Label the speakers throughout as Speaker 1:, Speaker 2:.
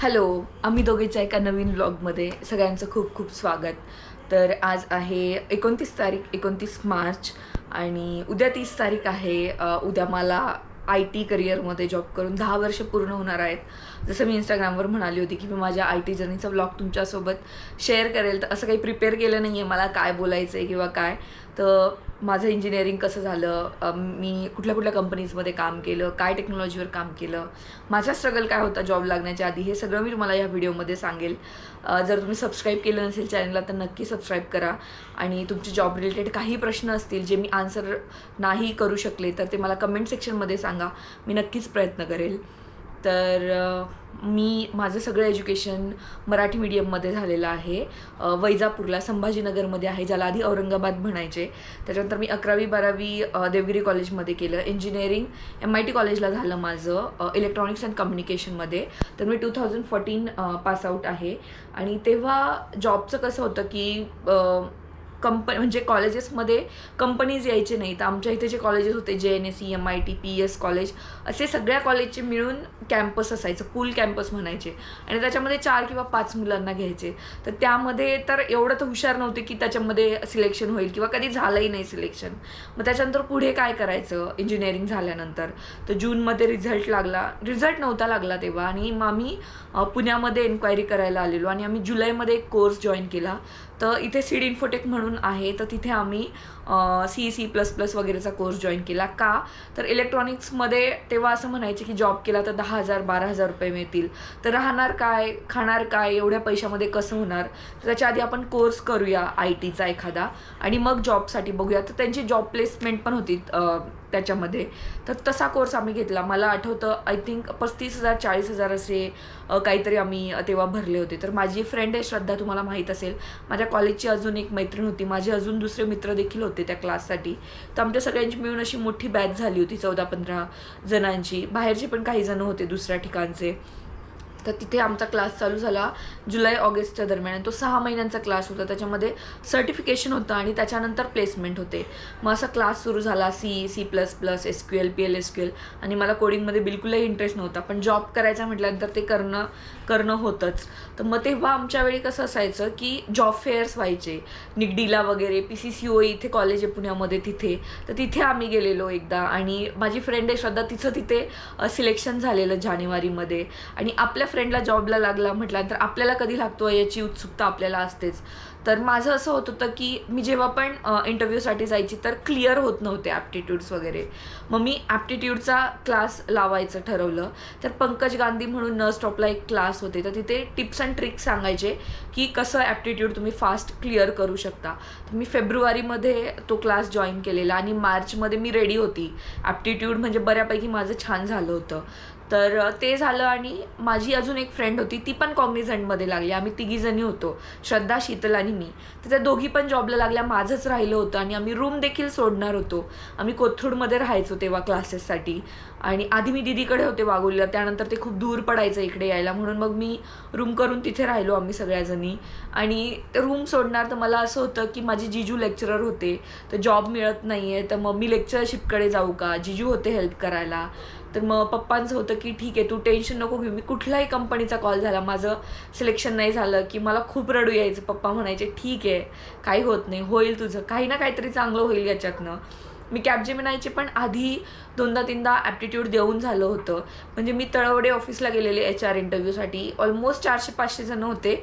Speaker 1: Hello आम्ही दोघीच्या एका नवीन ब्लॉगमध्ये सगळ्यांचं खूप खूप स्वागत. तर आज आहे एकोणतीस तारीख एकोणतीस मार्च आणि उद्या तीस तारीख आहे उद्या मला आय टी करिअरमध्ये जॉब करून दहा वर्ष पूर्ण होणार आहेत. जसं मी इंस्टाग्रामवर म्हणाली होती की मी माझ्या आय टी जर्नीचा ब्लॉग तुमच्यासोबत शेअर करेल तर असं काही प्रिपेअर केलं नाही आहे मला काय बोलायचं आहे किंवा काय. तर माझं इंजिनिअरिंग कसं झालं मी कुठल्या कुठल्या कंपनीजमध्ये काम केलं काय टेक्नॉलॉजीवर काम केलं माझा स्ट्रगल काय होता जॉब लागण्याच्या आधी हे सगळं मी तुम्हाला या व्हिडिओमध्ये सांगेल. जर तुम्ही सबस्क्राईब केलं नसेल चॅनलला तर नक्की सबस्क्राईब करा. आणि तुमचे जॉब रिलेटेड काही प्रश्न असतील जे मी आन्सर नाही करू शकले तर ते मला कमेंट सेक्शनमध्ये सांगा. मी नक्कीच प्रयत्न करेल. तर मी माझं सगळं एज्युकेशन मराठी मीडियममध्ये झालेलं आहे. वैजापूरला संभाजीनगरमध्ये आहे ज्याला आधी औरंगाबाद म्हणायचे. त्याच्यानंतर मी अकरावी बारावी देवगिरी कॉलेजमध्ये केलं. इंजिनिअरिंग एम आय टी कॉलेजला झालं माझं इलेक्ट्रॉनिक्स अँड कम्युनिकेशनमध्ये तर मी टू थाउजंड फोर्टीन पासआउट आहे. आणि तेव्हा जॉबचं कसं होतं की कंप म्हणजे कॉलेजेसमध्ये कंपनीज यायचे नाही तर आमच्या इथे जे कॉलेजेस होते जे N S C M I T P S college असे सगळ्या कॉलेजचे मिळून कॅम्पस असायचं पूल कॅम्पस म्हणायचे. आणि त्याच्यामध्ये चार किंवा पाच मुलांना घ्यायचे. तर त्यामध्ये तर एवढं तर हुशार नव्हते की त्याच्यामध्ये सिलेक्शन होईल किंवा कधी झालंही नाही सिलेक्शन मग त्याच्यानंतर पुढे काय करायचं? इंजिनिअरिंग झाल्यानंतर. तर जूनमध्ये रिझल्ट लागला. रिझल्ट नव्हता लागला तेव्हा. आणि मग आम्ही पुण्यामध्ये एन्क्वायरी करायला आलेलो. आणि आम्ही जुलैमध्ये एक कोर्स जॉईन केला. तर इथे सीड इन्फोटेक म्हणून आहे. तर तिथे आम्ही सी सी प्लस प्लस वगैरेचा कोर्स जॉईन केला. का? तर इलेक्ट्रॉनिक्समध्ये ते तेव्हा असं म्हणायचे की जॉब केला तर दहा हजार बारा हजार रुपये मिळतील. तर राहणार काय खाणार काय एवढ्या पैशामध्ये कसं होणार? तर त्याच्या आधी आपण कोर्स करूया आय टीचा एखादा. आणि मग जॉबसाठी बघूया. तर त्यांची जॉब प्लेसमेंट पण होती त्याच्यामध्ये. तर तसा कोर्स आम्ही घेतला. मला आठवतं आय थिंक पस्तीस हजार चाळीस हजार असे काहीतरी आम्ही तेव्हा भरले होते. तर माझी फ्रेंड आहे श्रद्धा तुम्हाला माहीत असेल. माझ्या कॉलेजची अजून एक मैत्रीण होती. माझे अजून दुसरे मित्र देखील होते त्या क्लाससाठी तर आमच्या सगळ्यांची मिळून अशी मोठी बॅच झाली होती चौदा पंधरा जणांची. बाहेरचे पण काही जण होते दुसऱ्या ठिकाणचे. तर तिथे आमचा क्लास चालू झाला जुलै ऑगस्टच्या दरम्यान. तो सहा महिन्यांचा क्लास होता. त्याच्यामध्ये सर्टिफिकेशन होतं आणि त्याच्यानंतर प्लेसमेंट होते. मग असा क्लास सुरू झाला C C plus plus S Q L P L S Q L आणि मला कोडिंगमध्ये बिलकुलही इंटरेस्ट नव्हता. पण जॉब करायचा म्हटल्यानंतर ते करणं करणं होतंच. तर मग तेव्हा आमच्या वेळी कसं असायचं की जॉब फेअर्स व्हायचे. निगडीला वगैरे पी सी सी ओ इथे कॉलेज आहे पुण्यामध्ये तिथे. तर तिथे आम्ही गेलेलो एकदा. आणि माझी फ्रेंड आहे श्रद्धा तिचं तिथे सिलेक्शन झालेलं जानेवारीमध्ये. आणि आपल्या फ्रेंडला जॉबला लागला म्हटल्यानंतर आपल्याला कधी लागतो याची उत्सुकता आपल्याला असतेच. तर माझं असं होत होतं की मी जेव्हा पण इंटरव्ह्यूसाठी जायची तर क्लिअर होत नव्हते ॲप्टिट्यूड्स वगैरे. मग मी ॲप्टिट्यूडचा क्लास लावायचं ठरवलं. तर पंकज गांधी म्हणून न स्टॉपला एक क्लास होते. तर तिथे टिप्स अँड ट्रिक्स सांगायचे की कसं ॲप्टिट्यूड तुम्ही फास्ट क्लिअर करू शकता. तर मी फेब्रुवारीमध्ये तो क्लास जॉईन केलेला आणि मार्चमध्ये मी रेडी होती. ॲप्टिट्यूड म्हणजे बऱ्यापैकी माझं छान झालं होतं. तर ते झालं आणि माझी अजून एक फ्रेंड होती ती पण कॉग्निझंटमध्ये लागली. आम्ही तिघीजणी होतो श्रद्धा शीतल आणि मी. तर त्या दोघी पण जॉबला लागल्या माझंच राहिलं होतं आणि आम्ही रूम देखील सोडणार होतो. आम्ही कोथरूडमध्ये राहायचो तेव्हा क्लासेससाठी आणि आधी मी दिदीकडे होते वागोलीला त्यानंतर ते खूप दूर पडायचं इकडे यायला. म्हणून मग मी रूम करून तिथे राहिलो आम्ही सगळ्याजणी. आणि रूम सोडणार तर मला असं होतं की माझे जिजू लेक्चरर होते. तर जॉब मिळत नाही आहे तर मग मी लेक्चरशिपकडे जाऊ का? जिजू होते हेल्प करायला. तर मग पप्पांचं होतं की ठीक आहे तू टेन्शन नको घेऊ. मी कुठल्याही कंपनीचा कॉल झाला माझं सिलेक्शन नाही झालं की मला खूप रडू यायचं. पप्पा म्हणायचे ठीक आहे काही होत नाही होईल तुझं. काही ना काहीतरी चांगलं होईल याच्यातनं. मी कॅबजेमिनायचे पण आधी दोनदा तीनदा ॲप्टिट्यूड देऊन झालं होतं. म्हणजे मी तळवडे ऑफिसला गेलेले एच आर इंटरव्ह्यूसाठी ऑलमोस्ट चारशे पाचशे जण होते.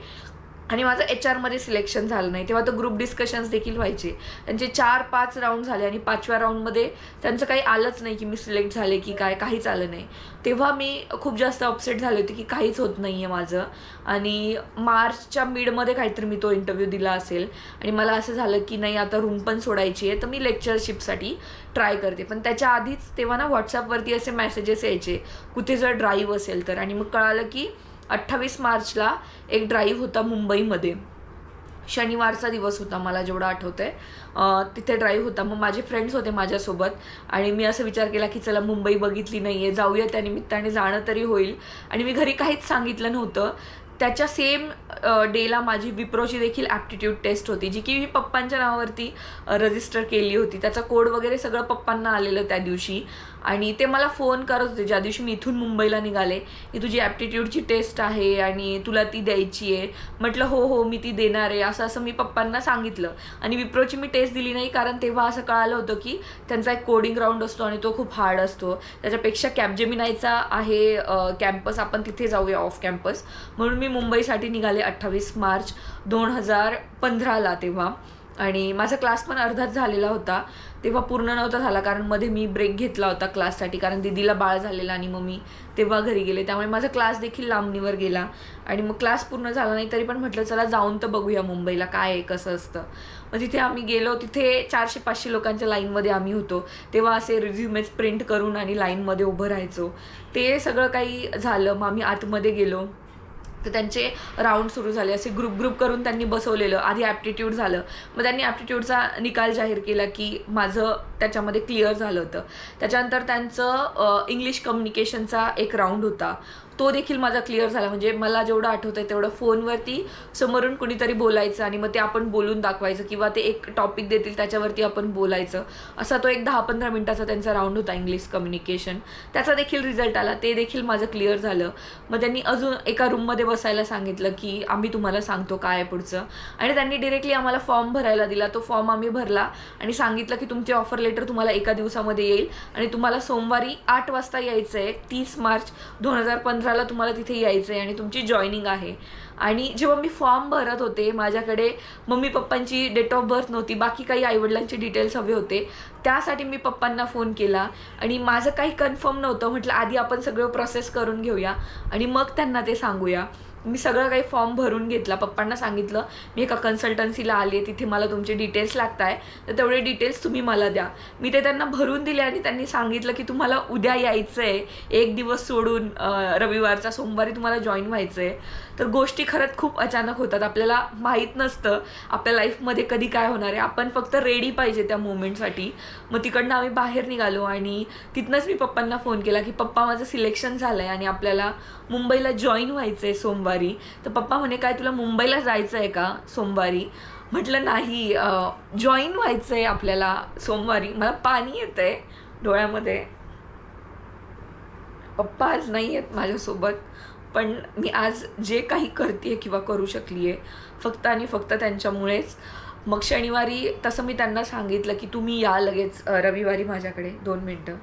Speaker 1: आणि माझं एच आरमध्ये सिलेक्शन झालं नाही. तेव्हा तर ग्रुप डिस्कशन्स देखील व्हायचे. त्यांचे चार पाच राऊंड झाले आणि पाचव्या राऊंडमध्ये त्यांचं काही आलंच नाही की मी सिलेक्ट झाले की काय काहीच आलं नाही. तेव्हा मी खूप जास्त अपसेट झाले होते की काहीच होत नाही आहे माझं. आणि मार्चच्या मिडमध्ये काहीतरी मी तो इंटरव्ह्यू दिला असेल. आणि मला असं झालं की नाही आता रूम पण सोडायची आहे तर मी लेक्चरशिपसाठी ट्राय करते. पण त्याच्या आधीच तेव्हा ना व्हॉट्सअपवरती असे मेसेजेस यायचे. कुठे जर ड्राईव्ह असेल तर. आणि मग कळालं की अठ्ठावीस मार्चला एक ड्राईव्ह होता मुंबईमध्ये. शनिवारचा दिवस होता मला जेवढं आठवतं आहे तिथे ड्राईव्ह होता. मग माझे फ्रेंड्स होते माझ्यासोबत आणि मी असं विचार केला की चला मुंबई बघितली नाही आहे जाऊया त्या निमित्ताने जाणं तरी होईल. आणि मी घरी काहीच सांगितलं नव्हतं. त्याच्या सेम डेला माझी विप्रोची देखील ॲप्टिट्यूड टेस्ट होती जी की मी पप्पांच्या नावावरती रजिस्टर केली होती. त्याचा कोड वगैरे सगळं पप्पांना आलेलं त्या दिवशी. आणि ते मला फोन करत होते ज्या दिवशी मी इथून मुंबईला निघाले की तुझी ॲप्टिट्यूडची टेस्ट आहे आणि तुला ती द्यायची आहे. म्हटलं हो हो मी ती देणार आहे. असं असं मी पप्पांना सांगितलं. आणि विप्रोची मी टेस्ट दिली नाही कारण तेव्हा असं कळालं होतं की त्यांचा एक कोडिंग राऊंड असतो आणि तो खूप हार्ड असतो. त्याच्यापेक्षा कॅबजेमिनायचा आहे कॅम्पस आपण तिथे जाऊया ऑफ कॅम्पस म्हणून मी मी मुंबईसाठी निघाले अठ्ठावीस मार्च दोन हजार पंधराला तेव्हा. आणि माझा क्लास पण अर्धाच झालेला होता. तेव्हा पूर्ण नव्हता झाला कारण मध्ये मी ब्रेक घेतला होता क्लाससाठी कारण दिदीला बाळ झालेला आणि मग मी तेव्हा घरी गेले. त्यामुळे माझा क्लास देखील लांबणीवर गेला. आणि मग क्लास पूर्ण झाला नाही तरी पण म्हटलं चला जाऊन तर बघूया मुंबईला काय आहे कसं असतं. मग तिथे आम्ही गेलो तिथे चारशे पाचशे लोकांच्या लाईनमध्ये आम्ही होतो. तेव्हा असे रिझ्युमेज प्रिंट करून आणि लाईनमध्ये उभं राहायचो. ते सगळं काही झालं. मग आम्ही आतमध्ये गेलो. तर त्यांचे राऊंड सुरू झाले. असे ग्रुप ग्रुप करून त्यांनी बसवलेलं. आधी ॲप्टिट्यूड झालं. मग त्यांनी ॲप्टिट्यूडचा निकाल जाहीर केला की माझं त्याच्यामध्ये क्लिअर झालं होतं. त्याच्यानंतर त्यांचं इंग्लिश कम्युनिकेशनचा एक राऊंड होता. तो देखील माझा क्लिअर झाला. म्हणजे मला जेवढं आठवतं आहे तेवढं फोनवरती समोरून कुणीतरी बोलायचं आणि मग ते आपण बोलून दाखवायचं किंवा ते एक टॉपिक देतील त्याच्यावरती आपण बोलायचं. असा तो एक दहा पंधरा मिनटाचा त्यांचा राऊंड होता इंग्लिश कम्युनिकेशन त्याचा देखील रिझल्ट आला. ते देखील माझं क्लिअर झालं. मग त्यांनी अजून एका रूममध्ये बसायला सांगितलं की आम्ही तुम्हाला सांगतो काय आहे पुढचं. आणि त्यांनी डिरेक्टली आम्हाला फॉर्म भरायला दिला. तो फॉर्म आम्ही भरला आणि सांगितलं की तुमचे ऑफर लेटर तुम्हाला एका दिवसामध्ये येईल आणि तुम्हाला सोमवारी आठ वाजता यायचं आहे तीस मार्च दोन हजार पंधरा पंधराला तुम्हाला तिथे यायचं आहे आणि तुमची जॉईनिंग आहे. आणि जेव्हा मी फॉर्म भरत होते माझ्याकडे मम्मी पप्पांची डेट ऑफ बर्थ नव्हती बाकी काही आईवडिलांचे डिटेल्स हवे होते त्यासाठी मी पप्पांना फोन केला. आणि माझं काही कन्फर्म नव्हतं म्हटलं आधी आपण सगळं प्रोसेस करून घेऊया आणि मग त्यांना ते सांगूया. मी सगळं काही फॉर्म भरून घेतला. पप्पांना सांगितलं मी एका कन्सल्टन्सीला आली आहे तिथे मला तुमचे डिटेल्स लागत आहे तर तेवढे डिटेल्स तुम्ही मला द्या. मी ते त्यांना भरून दिले आणि त्यांनी सांगितलं की तुम्हाला उद्या यायचं आहे एक दिवस सोडून रविवारचा सोमवारी तुम्हाला जॉईन व्हायचं आहे तर गोष्टी खरंच खूप अचानक होतात. आपल्याला माहीत नसतं आपल्या लाईफमध्ये कधी काय होणार आहे. आपण फक्त रेडी पाहिजे त्या मोमेंटसाठी मग तिकडनं आम्ही बाहेर निघालो आणि तिथनंच मी पप्पांना फोन केला की पप्पा माझं सिलेक्शन झालं आहे आणि आपल्याला मुंबईला जॉईन व्हायचं आहे सोमवारी. तर पप्पा म्हणे काय तुला मुंबईला जायचं आहे का सोमवारी? म्हटलं नाही जॉईन व्हायचं आहे आपल्याला सोमवारी. मला पाणी येतं आहे डोळ्यामध्ये. पप्पा आज नाही आहेत माझ्यासोबत पण मी आज जे काही करते किंवा करू शकली आहे फक्त आणि फक्त त्यांच्यामुळेच. मग शनिवारी तसं मी त्यांना सांगितलं की तुम्ही या लगेच रविवारी माझ्याकडे दोन मिनटं.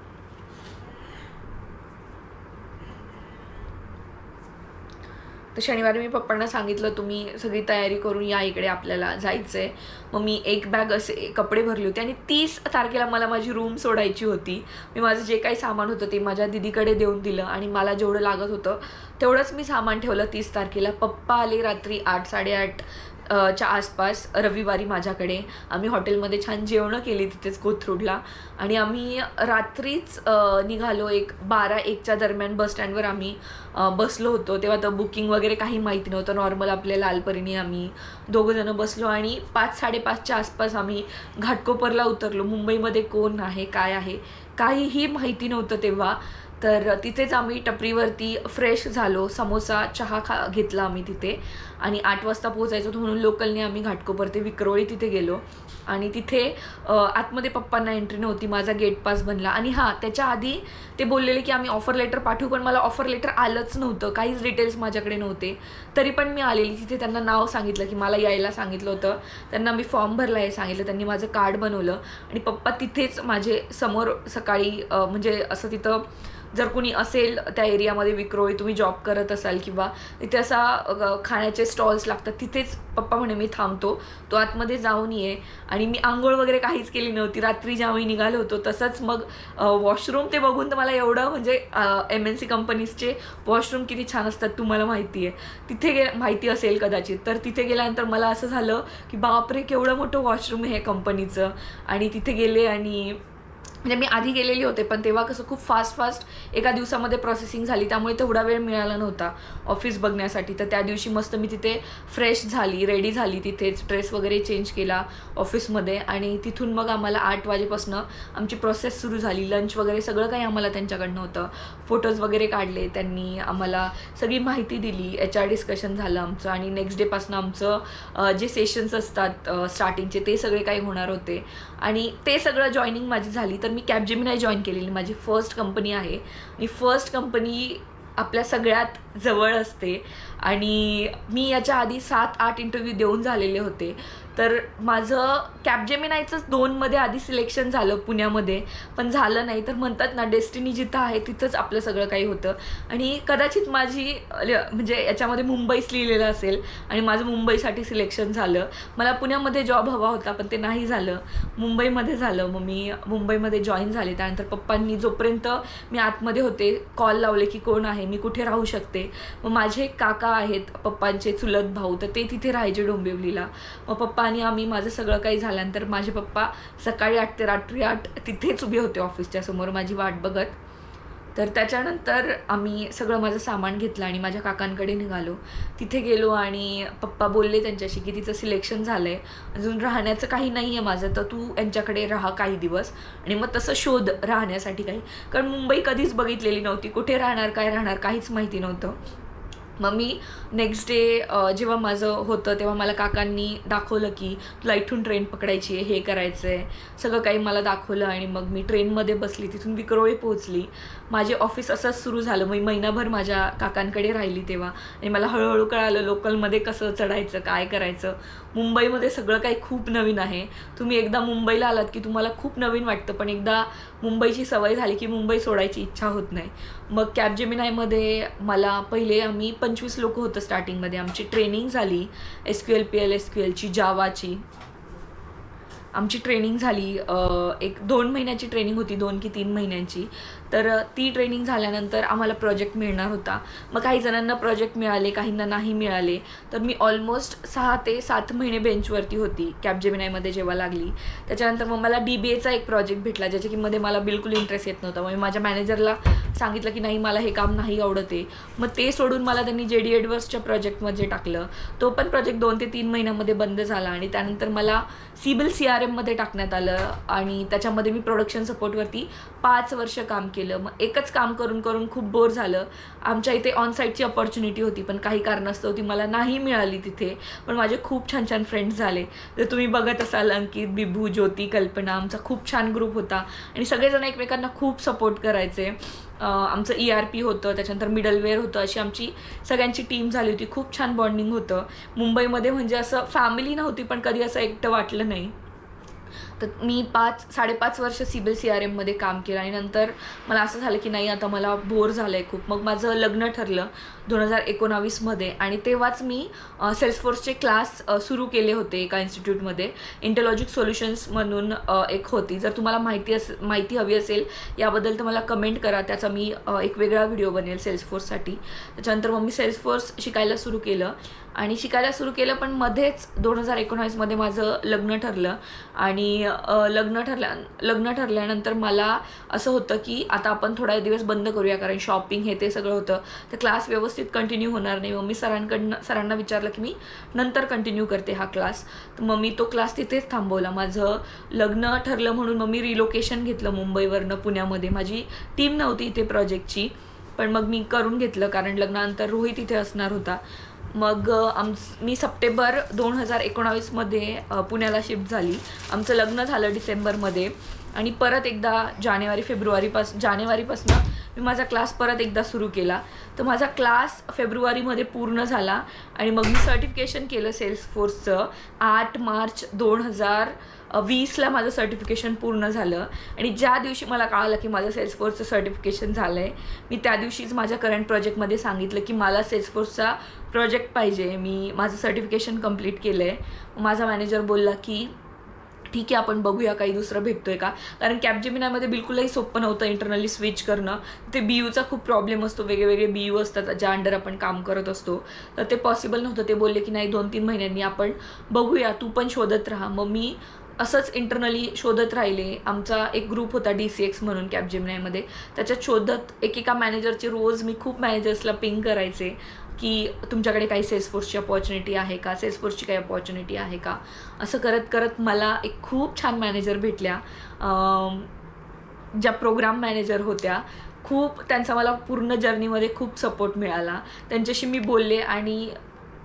Speaker 1: तर शनिवारी मी पप्पांना सांगितलं तुम्ही सगळी तयारी करून या इकडे आपल्याला जायचं आहे मग मी एक बॅग असे कपडे भरले होते आणि तीस तारखेला मला माझी रूम सोडायची होती. मी माझं जे काही सामान होतं ते माझ्या दिदीकडे देऊन दिलं आणि मला जेवढं लागत होतं तेवढंच मी सामान ठेवलं तीस तारखेला. पप्पा आले रात्री आठ साडेआठ. च्या आसपास रविवारी माझ्याकडे आम्ही हॉटेलमध्ये छान जेवणं केली तिथेच कोथरूडला आणि आम्ही रात्रीच निघालो एक बारा एकच्या दरम्यान बसस्टँडवर आम्ही बसलो होतो. तेव्हा तर बुकिंग वगैरे काही माहिती नव्हतं. नॉर्मल आपल्या लालपरीने आम्ही दोघंजणं बसलो आणि पाच साडेपाचच्या आसपास आम्ही घाटकोपरला उतरलो. मुंबईमध्ये कोण आहे काय आहे काहीही माहिती नव्हतं तेव्हा. तर तिथेच आम्ही टपरीवरती फ्रेश झालो. समोसा चहा खा घेतला आम्ही तिथे. आणि आठ वाजता पोहोचायचो म्हणून लोकलने आम्ही घाटकोपर ते विक्रोळी तिथे गेलो. आणि तिथे आतमध्ये पप्पांना एंट्री नव्हती माझा गेट पास बनला. आणि हां त्याच्या आधी ते बोललेले की आम्ही ऑफर लेटर पाठवू पण मला ऑफर लेटर आलंच नव्हतं. काहीच डिटेल्स माझ्याकडे नव्हते. तरी पण मी आलेली तिथे. त्यांना नाव सांगितलं की मला यायला सांगितलं होतं. त्यांना मी फॉर्म भरला आहे सांगितलं. त्यांनी माझं कार्ड बनवलं. आणि पप्पा तिथेच माझे समोर सकाळी म्हणजे असं तिथं जर कोणी असेल त्या एरियामध्ये विक्रोळी तुम्ही जॉब करत असाल किंवा तिथे असा खाण्याचे स्टॉल्स लागतात तिथेच पप्पा म्हणे मी थांबतो तो आतमध्ये जाऊन ये. आणि मी आंघोळ वगैरे काहीच केली नव्हती. रात्री ज्यावेळी मी निघालो होतो तसंच मग वॉशरूम ते बघून तर मला एवढं म्हणजे एम एन सी कंपनीजचे वॉशरूम किती छान असतात तुम्हाला माहिती आहे. तिथे गे माहिती असेल कदाचित. तर तिथे गेल्यानंतर मला असं झालं की बापरे केवढं मोठं वॉशरूम हे कंपनीचं. आणि तिथे गेले आणि म्हणजे मी आधी गेलेली होते पण तेव्हा कसं खूप फास्ट फास्ट एका दिवसामध्ये प्रोसेसिंग झाली त्यामुळे तेवढा वेळ मिळाला नव्हता ऑफिस बघण्यासाठी. तर त्या दिवशी मस्त मी तिथे फ्रेश झाली रेडी झाली तिथेच ड्रेस वगैरे चेंज केला ऑफिसमध्ये आणि तिथून मग आम्हाला आठ वाजेपासनं आमची प्रोसेस सुरू झाली. लंच वगैरे सगळं काही आम्हाला त्यांच्याकडनं होतं. फोटोज वगैरे काढले त्यांनी आम्हाला सगळी माहिती दिली. एच आर डिस्कशन झालं आमचं आणि नेक्स्ट डेपासून आमचं जे सेशन्स असतात स्टार्टिंगचे ते सगळे काही होणार होते. आणि ते सगळं जॉईनिंग माझी झाली. तर मी कॅबजेमिनाय जॉईन केलेली. माझी फर्स्ट कंपनी आहे. आणि फर्स्ट कंपनी आपल्या सगळ्यात जवळ असते. आणि मी याच्या आधी सात आठ इंटरव्ह्यू देऊन झालेले होते. तर माझं कॅबजेमिनायचंच दोनमध्ये आधी सिलेक्शन झालं पुण्यामध्ये पण झालं नाही. तर म्हणतात ना डेस्टिनी जिथं आहे तिथंच आपलं सगळं काही होतं. आणि कदाचित माझी ल- म्हणजे याच्यामध्ये मुंबईच लिहिलेलं असेल आणि माझं मुंबईसाठी सिलेक्शन झालं. मला पुण्यामध्ये जॉब हवा होता पण ते नाही झालं. मुंबईमध्ये झालं. मग मी मुंबईमध्ये जॉईन झाले. त्यानंतर पप्पांनी जोपर्यंत मी आतमध्ये होते कॉल लावले की कोण आहे मी कुठे राहू शकते. मग माझे एक काका आहेत पप्पांचे चुलत भाऊ तर ते तिथे राहायचे डोंबिवलीला. मग पप्पा आणि आम्ही माझं सगळं काही झाल्यानंतर माझे पप्पा सकाळी आठ ते रात्री आठ तिथेच उभे होते ऑफिसच्या समोर माझी वाट बघत. तर त्याच्यानंतर आम्ही सगळं माझं सामान घेतलं आणि माझ्या काकांकडे निघालो. तिथे गेलो आणि पप्पा बोलले त्यांच्याशी की तिचं सिलेक्शन झालं आहे अजून राहण्याचं काही नाही आहे माझं तर तू यांच्याकडे राहा काही दिवस आणि मग तसं शोध राहण्यासाठी काही. कारण मुंबई कधीच बघितलेली नव्हती कुठे राहणार काय राहणार काहीच माहिती नव्हतं. मग मी नेक्स्ट डे जेव्हा माझं होतं तेव्हा मला काकांनी दाखवलं की तुला इथून ट्रेन पकडायची आहे हे करायचं आहे सगळं काही मला दाखवलं आणि मग मी ट्रेनमध्ये बसली. तिथून विक्रोळी पोहोचली. माझे ऑफिस असंच सुरू झालं. मी महिनाभर माझ्या काकांकडे राहिली तेव्हा. आणि मला हळूहळू कळालं लोकलमध्ये कसं चढायचं काय करायचं. मुंबईमध्ये सगळं काही खूप नवीन आहे. तुम्ही एकदा मुंबईला आलात की तुम्हाला खूप नवीन वाटतं पण एकदा मुंबईची सवय झाली की मुंबई सोडायची इच्छा होत नाही. मग कॅबजेमिनायमध्ये मला पहिले आम्ही पंचवीस लोक होतं स्टार्टिंगमध्ये. आमची ट्रेनिंग झाली S Q L P L S Q एलची जावाची. आमची ट्रेनिंग झाली एक दोन महिन्याची ट्रेनिंग होती दोन की तीन महिन्यांची. तर ती ट्रेनिंग झाल्यानंतर आम्हाला प्रोजेक्ट मिळणार होता. मग काही जणांना प्रोजेक्ट मिळाले काहींना नाही मिळाले. तर मी ऑलमोस्ट सहा ते सात महिने बेंचवरती होती कॅबजेमिनायमध्ये जेव्हा लागली. त्याच्यानंतर मग मला डी बी एचा एक प्रोजेक्ट भेटला ज्याच्या की मध्ये मला बिलकुल इंटरेस्ट येत नव्हता. मग मी माझ्या मॅनेजरला सांगितलं की नाही मला हे काम नाही आवडत आहे. मग ते सोडून मला त्यांनी जे डी एडवर्सच्या प्रोजेक्टमध्ये टाकलं. तो पण प्रोजेक्ट दोन ते तीन महिन्यामध्ये बंद झाला आणि त्यानंतर मला सिबिल सी आर एममध्ये टाकण्यात आलं आणि त्याच्यामध्ये मी प्रोडक्शन सपोर्टवरती पाच वर्ष काम केलं. मग एकच काम करून करून खूप बोर झालं. आमच्या इथे ऑन साईटची अपॉर्च्युनिटी होती पण काही कारणास्तव ती मला नाही मिळाली तिथे. पण माझे खूप छान छान फ्रेंड्स झाले. जर तुम्ही बघत असाल अंकित बिभू ज्योती कल्पना. आमचा खूप छान ग्रुप होता. आणि सगळेजण एकमेकांना खूप सपोर्ट करायचे. आमचं ई आर पी होतं त्याच्यानंतर मिडलवेअर होतं. अशी आमची सगळ्यांची टीम झाली होती. खूप छान बॉन्डिंग होतं. मुंबईमध्ये म्हणजे असं फॅमिली नव्हती पण कधी असं एकटं वाटलं नाही. तर मी पाच साडेपाच वर्ष सिबिल सी आर एममध्ये काम केलं आणि नंतर मला असं झालं की नाही आता मला बोर झालं आहे खूप. मग माझं लग्न ठरलं दोन हजार एकोणावीसमध्ये आणि तेव्हाच मी सेल्सफोर्सचे क्लास सुरू केले होते एका इन्स्टिट्यूटमध्ये इंटेलॉजिक सोल्युशन्स म्हणून एक होती. जर तुम्हाला माहिती अस माहिती हवी असेल याबद्दल तर मला कमेंट करा. त्याचा मी एक वेगळा व्हिडिओ बनेल सेल्सफोर्ससाठी त्याच्यानंतर मग मी सेल्सफोर्स शिकायला सुरू केलं. आणि शिकायला सुरू केलं पण मध्येच दोन हजार एकोणावीसमध्ये माझं लग्न ठरलं. आणि लग्न ठरल्या लग्न ठरल्यानंतर मला असं होतं की आता आपण थोडा दिवस बंद करूया कारण शॉपिंग हे ते सगळं होतं. तर क्लास व्यवस्थित कंटिन्यू होणार नाही. मग मी सरांकडनं सरांना विचारलं की मी नंतर कंटिन्यू करते हा क्लास. तर मग मी तो क्लास तिथेच थांबवला. माझं लग्न ठरलं म्हणून मग मी रिलोकेशन घेतलं मुंबईवरनं पुण्यामध्ये. माझी टीम नव्हती इथे प्रोजेक्टची पण मग मी करून घेतलं कारण लग्नानंतर रोहित इथे असणार होता. मग आम मी सप्टेंबर दोन हजार एकोणावीसमध्ये पुण्याला शिफ्ट झाली. आमचं लग्न झालं डिसेंबरमध्ये. आणि परत एकदा जानेवारी फेब्रुवारीपास जानेवारीपासून मी माझा क्लास परत एकदा सुरू केला. तर माझा क्लास फेब्रुवारीमध्ये पूर्ण झाला आणि मग मी सर्टिफिकेशन केलं सेल्स फोर्सचं आठ मार्च दोन हजार वीसला माझं सर्टिफिकेशन पूर्ण झालं. आणि ज्या दिवशी मला कळालं की माझं सेल्सफोर्सचं सर्टिफिकेशन झालं आहे मी त्या दिवशीच माझ्या करंट प्रोजेक्टमध्ये सांगितलं की मला सेल्सफोर्सचा प्रोजेक्ट पाहिजे. मी माझं सर्टिफिकेशन कंप्लीट केलं आहे माझा मॅनेजर बोलला की ठीक आहे आपण बघूया काही दुसरं भेटतोय का? कारण कॅपजेमिनामध्ये बिलकुलही सोपं नव्हतं इंटरनली स्विच करणं. ते बी यूचा खूप प्रॉब्लेम असतो. वेगवेगळे बी यू असतात ज्या अंडर आपण काम करत असतो. तर ते पॉसिबल नव्हतं. ते बोलले की नाही दोन तीन महिन्यांनी आपण बघूया. तू पण शोधत राहा. मग मी असंच इंटरनली शोधत राहिले. आमचा एक ग्रुप होता डी सी एक्स म्हणून कॅपजेमिनायमध्ये त्याच्यात शोधत एकेका मॅनेजरचे रोज मी खूप मॅनेजर्सला पिंग करायचे. की तुमच्याकडे काही सेल्सफोर्सची अपॉर्च्युनिटी आहे का? सेल्सफोर्सची काही अपॉर्च्युनिटी आहे का? असं करत करत मला एक खूप छान मॅनेजर भेटल्या. ज्या प्रोग्राम मॅनेजर होत्या खूप त्यांचा मला पूर्ण जर्नीमध्ये खूप सपोर्ट मिळाला. त्यांच्याशी मी बोलले आणि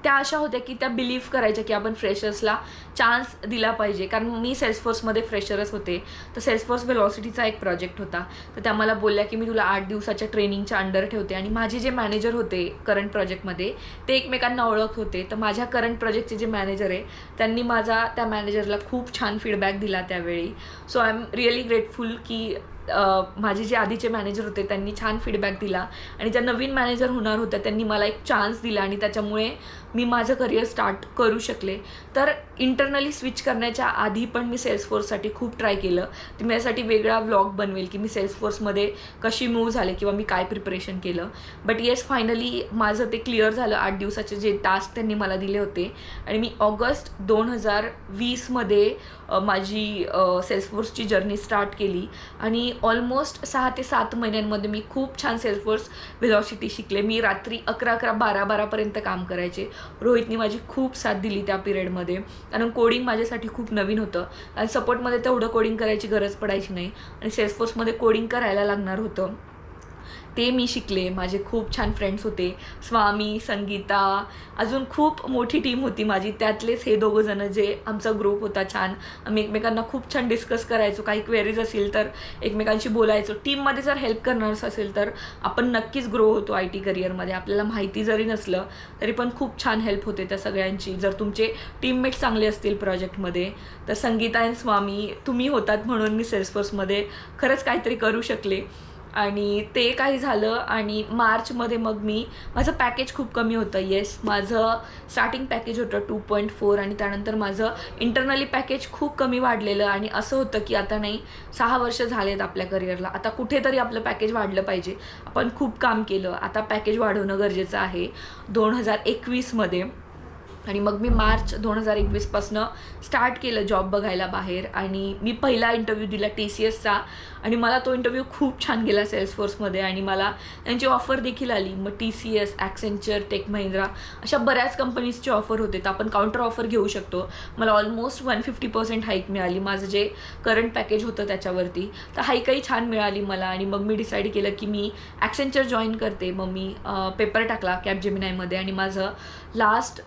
Speaker 1: त्या अशा होत्या की त्या बिलीव्ह करायच्या की आपण फ्रेशर्सला चान्स दिला पाहिजे. कारण मी सेल्सफोर्समध्ये फ्रेशरच होते. तर सेल्सफोर्स वेलॉसिटीचा एक प्रोजेक्ट होता. तर त्या मला बोलल्या की मी तुला आठ दिवसाच्या ट्रेनिंगच्या अंडर ठेवते. आणि माझे जे मॅनेजर होते करंट प्रोजेक्टमध्ये ते एकमेकांना ओळख होते. तर माझ्या करंट प्रोजेक्टचे जे मॅनेजर आहे त्यांनी माझा त्या मॅनेजरला खूप छान फीडबॅक दिला त्यावेळी. So I'm really grateful की माझे जे आधीचे मॅनेजर होते त्यांनी छान फीडबॅक दिला. आणि ज्या नवीन मॅनेजर होणार होत्या त्यांनी मला एक चान्स दिला. आणि त्याच्यामुळे मी माझं करिअर स्टार्ट करू शकले. तर इंटरनली स्विच करण्याच्या आधी पण मी सेल्सफोर्ससाठी खूप ट्राय केलं. ती मी यासाठी वेगळा व्लॉग बनवेल की मी सेल्सफोर्समध्ये कशी मूव्ह झाले किंवा मी काय प्रिपरेशन केलं. बट येस फायनली माझं ते क्लिअर झालं. आठ दिवसाचे जे टास्क त्यांनी मला दिले होते. आणि मी ऑगस्ट दोन हजार वीसमध्ये माझी सेल्सफोर्सची जर्नी स्टार्ट केली. आणि ऑलमोस्ट सहा ते सात महिन्यांमध्ये मी खूप छान सेल्सफोर्स व्हेलॉसिटी शिकले. मी रात्री अकरा अकरा बारा बारापर्यंत काम करायचे. रोहितनी माझी खूप साथ दिली त्या पिरियडमध्ये. कारण कोडिंग माझ्यासाठी खूप नवीन होतं. आणि सपोर्टमध्ये तेवढं कोडिंग करायची गरज पडायची नाही. आणि सेल्सफोर्समध्ये कोडिंग करायला लागणार होतं. ते मी शिकले. माझे खूप छान फ्रेंड्स होते. स्वामी संगीता अजून खूप मोठी टीम होती माझी. त्यातलेच हे दोघं जण जे आमचा ग्रुप होता छान. आम्ही एकमेकांना खूप छान डिस्कस करायचो. काही क्वेरीज असेल तर एकमेकांशी बोलायचो. टीममध्ये जर हेल्प करणारच असेल तर आपण नक्कीच ग्रो होतो आय टी करिअरमध्ये आपल्याला माहिती जरी नसलं तरी पण खूप छान हेल्प होते त्या सगळ्यांची. जर तुमचे टीममेट चांगले असतील प्रोजेक्टमध्ये तर संगीता अँड स्वामी तुम्ही होतात म्हणून मी सेल्सफोर्समध्ये खरंच काहीतरी करू शकले. आणि ते काही झालं आणि मार्चमध्ये मग मी माझं पॅकेज खूप कमी होतं येस माझं स्टार्टिंग पॅकेज होतं टू पॉईंट फोर आणि त्यानंतर माझं इंटरनली पॅकेज खूप कमी वाढलेलं आणि असं होतं की आता नाही सहा वर्ष झालेत आपल्या करिअरला आता कुठेतरी आपलं पॅकेज वाढलं पाहिजे. आपण खूप काम केलं. आता पॅकेज वाढवणं गरजेचं आहे. दोन हजार एकवीसमध्ये आणि मग मी मार्च दोन हजार एकवीसपासनं स्टार्ट केलं जॉब बघायला बाहेर आणि मी पहिला इंटरव्ह्यू दिला टी सी एसचा आणि मला तो इंटरव्ह्यू खूप छान गेला सेल्सफोर्समध्ये आणि मला त्यांची ऑफर देखील आली. मग T C S Accenture tech Mahindra अशा बऱ्याच कंपनीजचे ऑफर होते. तर आपण काउंटर ऑफर घेऊ शकतो. मला almost one fifty percent hike मिळाली. माझं जे करंट पॅकेज होतं त्याच्यावरती. तर हाईकही छान मिळाली मला आणि मग मी डिसाईड केलं की मी ॲक्सेंचर जॉईन करते. मग मी पेपर टाकला कॅब जेमिनायमध्ये आणि माझं लास्ट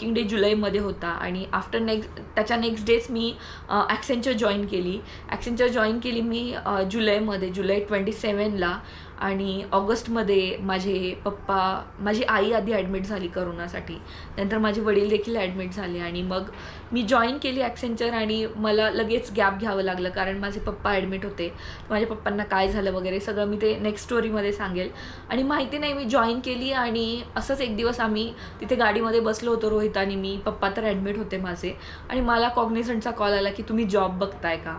Speaker 1: वर्किंग डे जुलैमध्ये होता आणि आफ्टर नेक्स्ट त्याच्या नेक्स्ट डेच मी ॲक्सेंचर जॉईन केली. ॲक्सेंचर जॉईन केली मी जुलैमध्ये जुलै ट्वेंटी सेवनला आणि ऑगस्टमध्ये माझे पप्पा माझी आई आधी ॲडमिट झाली करोनासाठी. नंतर माझे वडील देखील ॲडमिट झाले आणि मग मी जॉईन केली ॲक्सेंचर आणि मला लगेच गॅप घ्यावं लागलं कारण माझे पप्पा ॲडमिट होते. माझ्या पप्पांना काय झालं वगैरे सगळं मी ते नेक्स्ट स्टोरीमध्ये सांगेल. आणि माहिती नाही मी जॉईन केली आणि असंच एक दिवस आम्ही तिथे गाडीमध्ये बसलो होतो रोहित आणि मी. पप्पा तर ॲडमिट होते माझे. आणि मला कॉग्निझंटचा कॉल आला की तुम्ही जॉब बघताय का?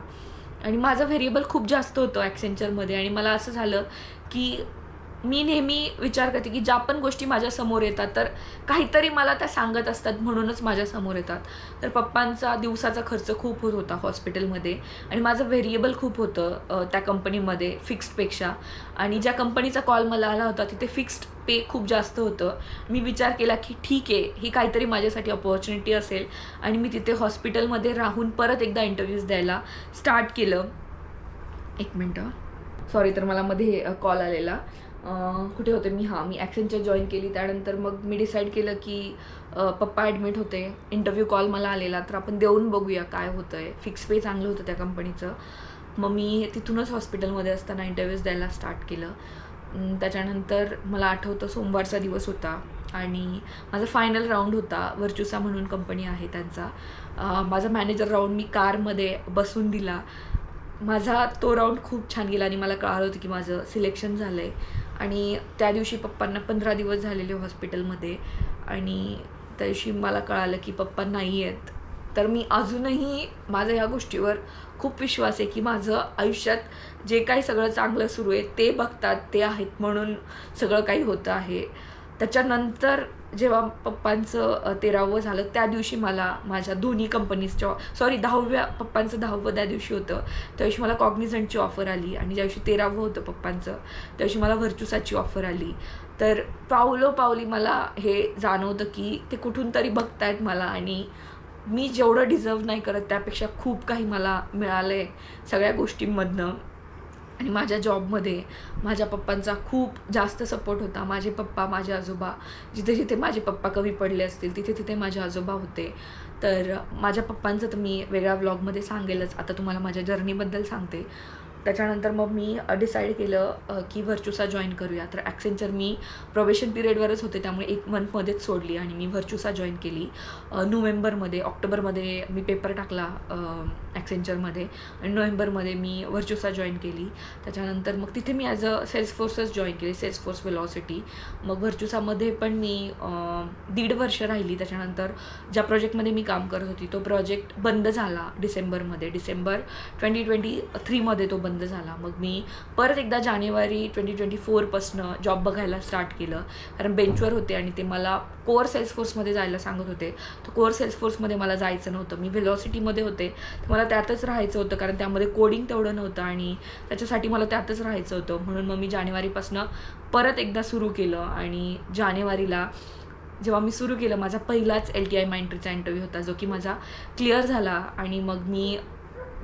Speaker 1: आणि माझं व्हेरिएबल खूप जास्त होतं ॲक्सेंचरमध्ये आणि मला असं झालं की मी नेहमी विचार करते की ज्या पण गोष्टी माझ्यासमोर येतात तर काहीतरी मला त्या सांगत असतात म्हणूनच माझ्यासमोर येतात. तर पप्पांचा दिवसाचा खर्च खूप होत होता हॉस्पिटलमध्ये आणि माझं व्हेरिएबल खूप होतं त्या कंपनीमध्ये फिक्स्डपेक्षा आणि ज्या कंपनीचा कॉल मला आला होता तिथे फिक्स्ड पे खूप जास्त होतं. मी विचार केला की ठीक आहे ही काहीतरी माझ्यासाठी ऑपॉर्च्युनिटी असेल आणि मी तिथे हॉस्पिटलमध्ये राहून परत एकदा इंटरव्ह्यूज द्यायला स्टार्ट केलं. एक मिनटं. सॉरी तर मला मध्ये कॉल आलेला. कुठे होते? मी हां मी ॲक्सेंचर जॉईन केली. त्यानंतर मग मी डिसाईड केलं की पप्पा ॲडमिट होते. इंटरव्ह्यू कॉल मला आलेला. तर आपण देऊन बघूया काय होतं आहे फिक्स पे चांगलं होतं त्या कंपनीचं मग मी तिथूनच हॉस्पिटलमध्ये असताना इंटरव्ह्यूज द्यायला स्टार्ट केलं. त्याच्यानंतर मला आठवतं सोमवारचा दिवस होता. आणि माझा फायनल राऊंड होता. वर्चुसा म्हणून कंपनी आहे त्यांचा. माझा मॅनेजर राऊंड मी कारमध्ये बसून दिला. माझा तो राऊंड खूप छान गेला आणि मला कळालं होतं की माझं सिलेक्शन झालं आहे आणि त्या दिवशी पप्पांना पंधरा दिवस झालेले हॉस्पिटलमध्ये. आणि त्या दिवशी मला कळालं की पप्पा नाही आहेत. तर मी अजूनही माझा ह्या गोष्टीवर खूप विश्वास आहे की माझं आयुष्यात जे काही सगळं चांगलं सुरू आहे ते बघतात ते आहेत म्हणून सगळं काही होतं आहे. त्याच्यानंतर जेव्हा पप्पांचं तेरावं झालं त्या दिवशी मला माझ्या दोन्ही कंपनीजच्या सॉरी दहाव्या पप्पांचं दहावं त्या दिवशी होतं. त्या दिवशी मला कॉग्निझंटची ऑफर आली आणि ज्या दिवशी तेरावं होतं पप्पांचं त्या दिवशी मला व्हर्च्युसाची ऑफर आली. तर पावलो पावली मला हे जाणवतं की ते कुठून तरी बघतायत मला आणि मी जेवढं डिझर्व नाही करत त्यापेक्षा खूप काही मला मिळालं आहे सगळ्या गोष्टींमधनं. आणि माझ्या जॉबमध्ये माझ्या पप्पांचा खूप जास्त सपोर्ट होता. माझे पप्पा माझे आजोबा जिथे जिथे माझे पप्पा कमी पडले असतील तिथे तिथे माझे आजोबा होते. तर माझ्या पप्पांचं तर मी वेगळ्या व्लॉगमध्ये सांगेलच. आता तुम्हाला माझ्या जर्नीबद्दल सांगते. त्याच्यानंतर मग मी डिसाईड केलं की व्हर्च्युसा जॉईन करूया. तर ॲक्सेंचर मी प्रोबेशन पिरियडवरच होते त्यामुळे एक मंथमध्येच सोडली आणि मी व्हर्च्युसा जॉईन केली. नोव्हेंबरमध्ये ऑक्टोबरमध्ये मी पेपर टाकला ॲक्सेंचरमध्ये आणि नोव्हेंबरमध्ये मी व्हर्च्युसा जॉईन केली. त्याच्यानंतर मग तिथे मी ॲज अ सेल्स फोर्सच जॉईन केली सेल्स फोर्स वेलॉसिटी मग व्हर्च्युसामध्ये पण मी दीड वर्ष राहिली. त्याच्यानंतर ज्या प्रोजेक्टमध्ये मी काम करत होती तो प्रोजेक्ट बंद झाला डिसेंबरमध्ये. डिसेंबर ट्वेंटी ट्वेंटी थ्रीमध्ये तो बंद बंद झाला. मग मी परत एकदा जानेवारी ट्वेंटी ट्वेंटी फोरपासनं जॉब बघायला स्टार्ट केलं. कारण बेंचवर होते आणि ते मला कोअर सेल्स फोर्समध्ये जायला सांगत होते. तर कोअर सेल्स फोर्समध्ये मला जायचं नव्हतं. मी व्हेलॉसिटीमध्ये होते. तर मला त्यातच राहायचं होतं. कारण त्यामध्ये कोडिंग तेवढं नव्हतं आणि त्याच्यासाठी मला त्यातच राहायचं होतं. म्हणून मग मी जानेवारीपासनं परत एकदा सुरू केलं. आणि जानेवारीला जेव्हा मी सुरू केलं माझा पहिलाच एल टी आय माइंट्रीचा इंटरव्ह्यू होता जो की माझा क्लिअर झाला. आणि मग मी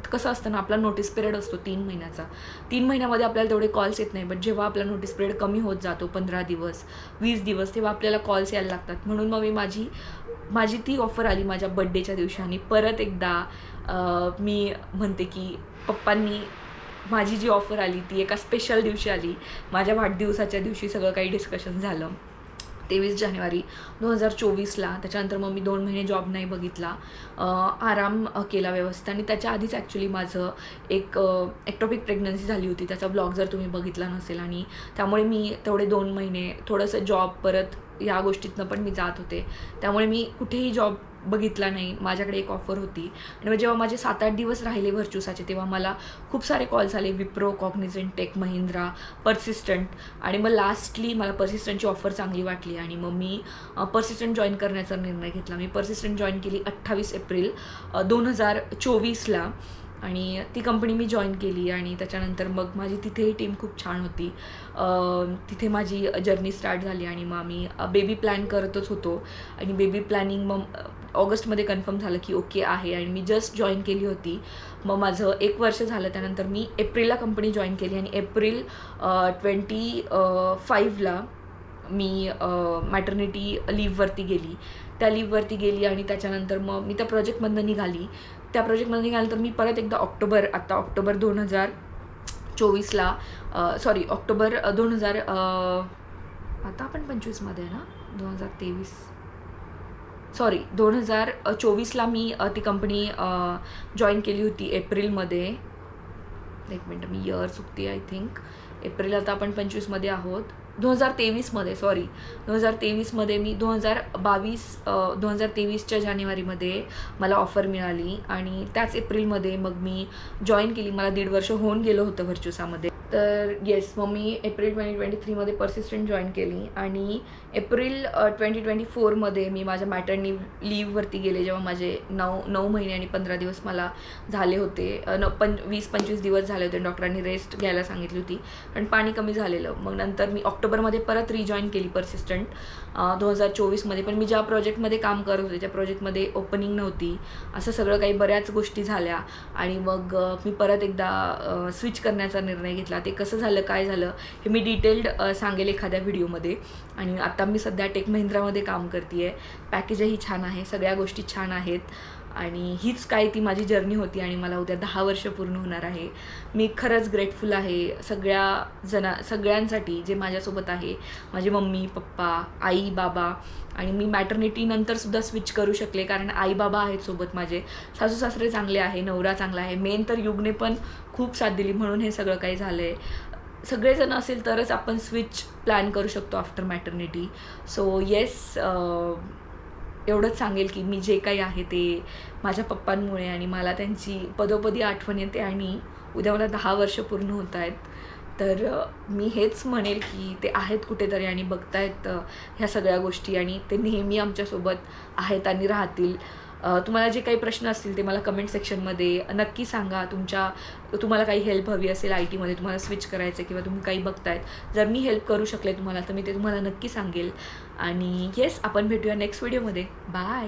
Speaker 1: कसं असतं ना आपला नोटीस पिरियड असतो तीन महिन्याचा. तीन महिन्यामध्ये आपल्याला तेवढे कॉल्स येत नाही बट जेव्हा आपला नोटीस पिरियड कमी होत जातो पंधरा दिवस वीस दिवस तेव्हा आपल्याला कॉल्स यायला लागतात. म्हणून मग मी माझी माझी ती ऑफर आली माझ्या बड्डेच्या दिवशी आणि परत एकदा मी म्हणते की पप्पांनी माझी जी ऑफर आली ती एका स्पेशल दिवशी आली. माझ्या वाढदिवसाच्या दिवशी सगळं काही डिस्कशन झालं. तेवीस जानेवारी दोन हजार चोवीसला. त्याच्यानंतर मग मी दोन महिने जॉब नाही बघितला. आराम केला व्यवस्थित. आणि त्याच्या आधीच ॲक्च्युली माझं एक एक्टॉपिक प्रेग्नन्सी झाली होती. त्याचा ब्लॉग जर तुम्ही बघितला नसेल आणि त्यामुळे मी तेवढे दोन महिने थोडंसं जॉब परत या गोष्टीतनं पण मी जात होते. त्यामुळे मी कुठेही जॉब बघितला नाही. माझ्याकडे एक ऑफर होती. आणि मग जेव्हा माझे सात आठ दिवस राहिले व्हर्चुसाचे तेव्हा मला खूप सारे कॉल्स आले. Wipro Cognizant tech Mahindra Persistent आणि मग लास्टली मला पर्सिस्टंटची ऑफर चांगली वाटली. आणि मग मी पर्सिस्टंट जॉईन करण्याचा निर्णय घेतला. मी पर्सिस्टंट जॉईन केली अठ्ठावीस एप्रिल दोन हजार चोवीसला. आणि ती कंपनी मी जॉईन केली आणि त्याच्यानंतर मग माझी तिथेही टीम खूप छान होती. तिथे माझी जर्नी स्टार्ट झाली आणि मग आम्ही बेबी प्लॅन करतच होतो. आणि बेबी प्लॅनिंग मग ऑगस्टमध्ये कन्फर्म झालं की ओके आहे. आणि मी जस्ट जॉईन केली होती. मग माझं एक वर्ष झालं त्यानंतर मी एप्रिलला कंपनी जॉईन केली आणि एप्रिल ट्वेंटी फाईव्हला मी मॅटर्निटी लीववरती गेली. त्या लीववरती गेली आणि त्याच्यानंतर मग मी त्या प्रोजेक्टमधनं निघाली. त्या प्रोजेक्टमधनं निघाल्यानंतर मी परत एकदा ऑक्टोबर आत्ता ऑक्टोबर दोन हजार चोवीसला सॉरी ऑक्टोबर दोन हजार आता आपण पंचवीसमध्ये आहे ना? दोन हजार तेवीस. सॉरी दोन हजार चोवीसला मी ती कंपनी जॉईन केली होती एप्रिलमध्ये. एक मिनटं मी इयर चुकते आय थिंक एप्रिल आता आपण पंचवीसमध्ये आहोत. दोन हजार तेवीसमध्ये सॉरी दोन हजार तेवीसमध्ये मी दोन हजार बावीस दोन हजार तेवीसच्या जानेवारीमध्ये मला ऑफर मिळाली आणि त्याच एप्रिलमध्ये मग मी जॉईन केली. मला दीड वर्ष होऊन गेलं होतं व्हर्चुसामध्ये तर येस मग मी एप्रिल ट्वेंटी ट्वेंटी थ्रीमध्ये पर्सिस्टंट जॉईन केली आणि एप्रिल ट्वेंटी ट्वेंटी फोरमध्ये मी माझ्या मॅटर्नी लीववरती गेले जेव्हा माझे नऊ नऊ महिने आणि पंधरा दिवस मला झाले होते. न पं वीस पंचवीस दिवस झाले होते. डॉक्टरांनी रेस्ट घ्यायला सांगितली होती. कारण पाणी कमी झालेलं. मग नंतर मी ऑक्टोबरमध्ये परत रिजॉईन केली पर्सिस्टंट दोन हजार चोवीसमध्ये. पण मी ज्या प्रोजेक्टमध्ये काम करत होते त्या प्रोजेक्टमध्ये ओपनिंग नव्हती. असं सगळं काही बऱ्याच गोष्टी झाल्या. आणि मग मी परत एकदा स्विच करण्याचा निर्णय घेतला. ते कसं झालं काय झालं हे मी डिटेल्ड सांगेल एखाद्या व्हिडिओमध्ये आणि आता मी सध्या टेक महिंद्रामध्ये काम करते आहे पॅकेजही छान आहे सगळ्या गोष्टी छान आहेत. आणि हीच काय ती माझी जर्नी होती आणि मला उद्या दहा वर्ष पूर्ण होणार आहे. मी खरंच ग्रेटफुल आहे. सगळ्या जना सगळ्यांसाठी जे माझ्यासोबत आहे माझे मम्मी पप्पा आई बाबा आणि मी मॅटर्निटीनंतरसुद्धा स्विच करू शकले कारण आई बाबा आहेत सोबत माझे. सासू सासरे चांगले आहे नवरा चांगला आहे. मेन तर युगने पण खूप साथ दिली म्हणून हे सगळं काही झालं आहे सगळेजण असेल तरच आपण स्विच प्लॅन करू शकतो आफ्टर मॅटर्निटी सो येस एवढंच सांगेल की मी जे काही आहे ते माझ्या पप्पांमुळे आणि मला त्यांची पदोपदी आठवण येते आणि उद्या मला दहा वर्ष पूर्ण होत आहेत. तर मी हेच म्हणेल की ते आहेत कुठेतरी आणि बघतायत ह्या सगळ्या गोष्टी आणि ते नेहमी आमच्यासोबत आहेत आणि राहतील. तुम्हाला जे काही प्रश्न असतील ते मला कमेंट सेक्शनमध्ये नक्की सांगा. तुमच्या तुम्हाला काही हेल्प हवी असेल आय टीमध्ये तुम्हाला स्विच करायचं किंवा तुम्ही काही बघतायत जर मी हेल्प करू शकले तुम्हाला तर मी ते तुम्हाला नक्की सांगेल. आणि येस आपण भेटूया नेक्स्ट व्हिडिओमध्ये बाय